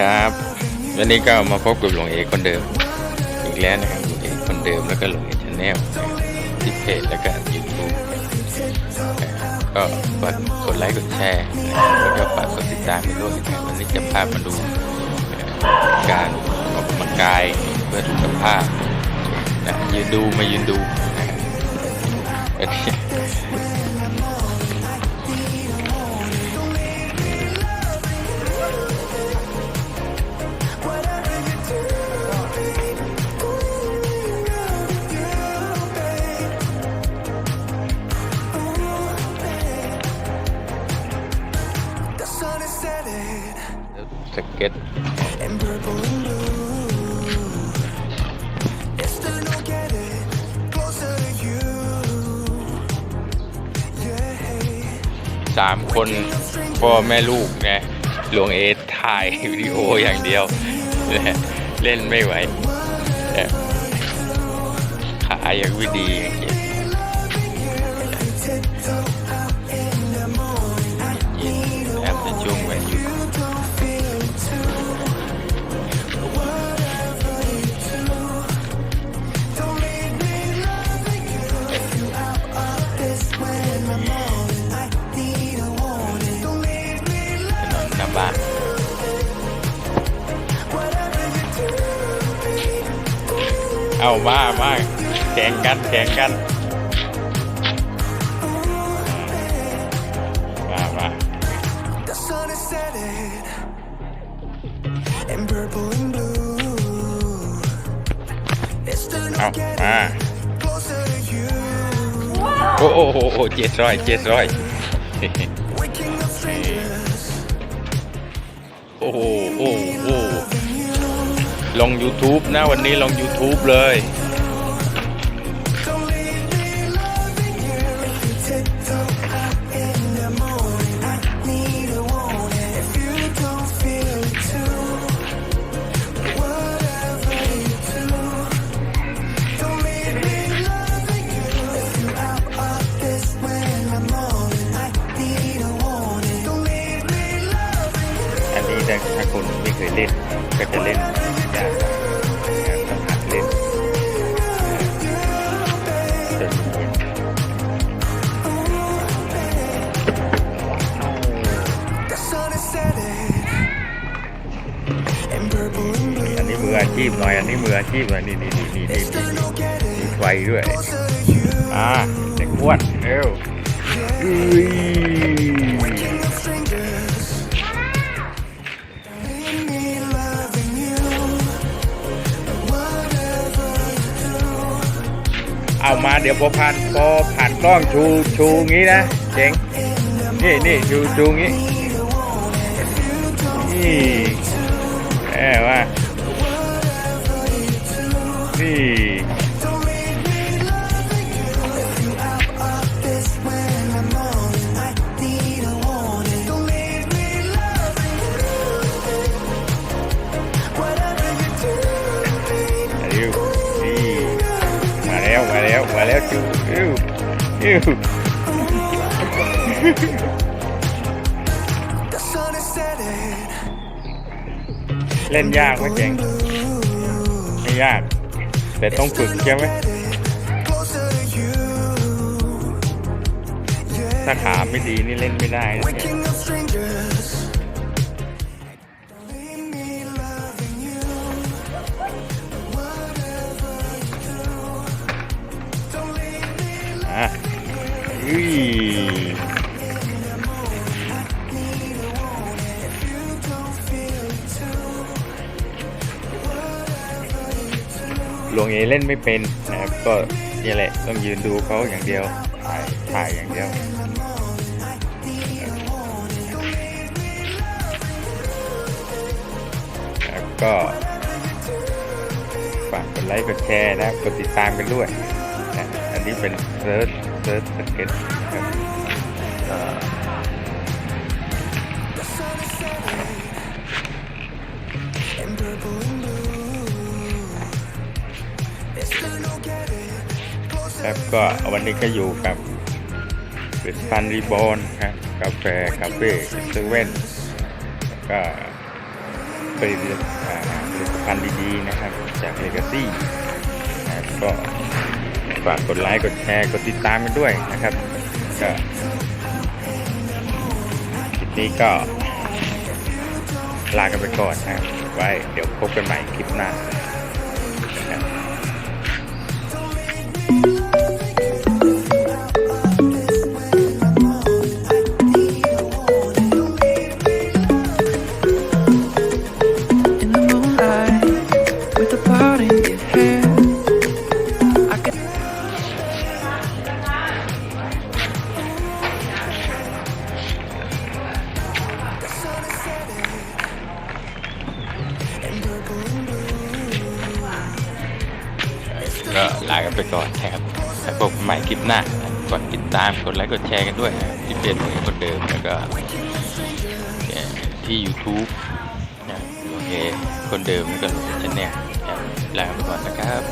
ครับ วันนี้ก็มาพบกับหลวงเอกคนเดิม อีกแล้วนะครับหลวงเอกคนเดิมแล้วก็หลวงเอกชาแนลที่เพจแล้วก็ยูทูบก็ฝากกดไลค์กดแชร์แล้วก็ฝากกดติดตามไปด้วยนะครับวันนี้จะพามาดูการออกกำลังกายเพื่อสุขภาพนะยืนดูมายืนดูนะ in purple and blue. It's still no getting closer to you. Yeah. สามคนพ่อแม่ลูกนะหลวงเอถ่ายวิดีโออย่างเดียวนะเล่นไม่ไหว ขายังไม่ดีอย่างเงี้ย เอามามาแข่งกันแข่งกันมามา The sun is setting in purple and blue. It's still เอา no มา getting closer to you. โอ้โหโอ้โหเจ็ดร้อยเจ็ดร้อย Waking up strangers. โอ้โหโอ้โหโอ้โห ห ลง YouTube นะวันนี้ลง YouTube เลย อันนี้แต่ถ้าคุณไม่เคยเล่นก็จะเล่น ยากต้องหัดเล่นอันนี้มืออาชีพหน่อย อันนี้มืออาชีพหน่อยนี่นี่นี่นี่นี่มีไฟด้วย อ่าเด็กอ้วนเร็วอุ้ย เอามาเดี๋ยวพอผ่านพอผ่านกล้องชูชูงี้นะเจ๋งนี่นี่ชูชูงี้นี่แหมว่านี่ เร็ว The sun is setting. เล่นยากไหมเจงไม่ยาก แต่ต้องฝึกใช่ไหม Closer to you. ถ้าขาไม่ดีนี่เล่นไม่ได้นะเนี่ย Waking up strangers. อุ้ย don't feel it too. หลวงเอเล่นไม่เป็นนะครับ ก็นี่แหละต้องยืนดูเขาอย่างเดียว ถ่ายถ่ายอย่างเดียวแล้วก็ฝากกดไลค์กดแชร์นะกดติดตามกันด้วยนะอันนี้เป็นเซิร์ช เซิร์ชสเก็ตครับก็วันนี้ก็อยู่กับเป็นซันรีบอนครับกาแฟคาเฟ่เซเว่นก็ผลิตผลิตภัณฑ์ดีๆนะครับ จากเลกาซี่ก็ ฝากกดไลค์ กดแชร์ กดติดตามกันด้วยนะครับ ก็คลิปนี้ก็ลากันไปก่อนนะครับไว้เดี๋ยวพบกันใหม่คลิปหน้านะครับ ก็ลากันไปก่อนนะครับแล้วพบกันใหม่คลิปหน้ากดติดตามกดไลค์กดแชร์กันด้วยนะที่เป็นหน่วยคนเดิมแล้วก็ที่ YouTube นะโอเค คนเดิมแล้วก็หน่วยชแนลลากันไปก่อนนะครับ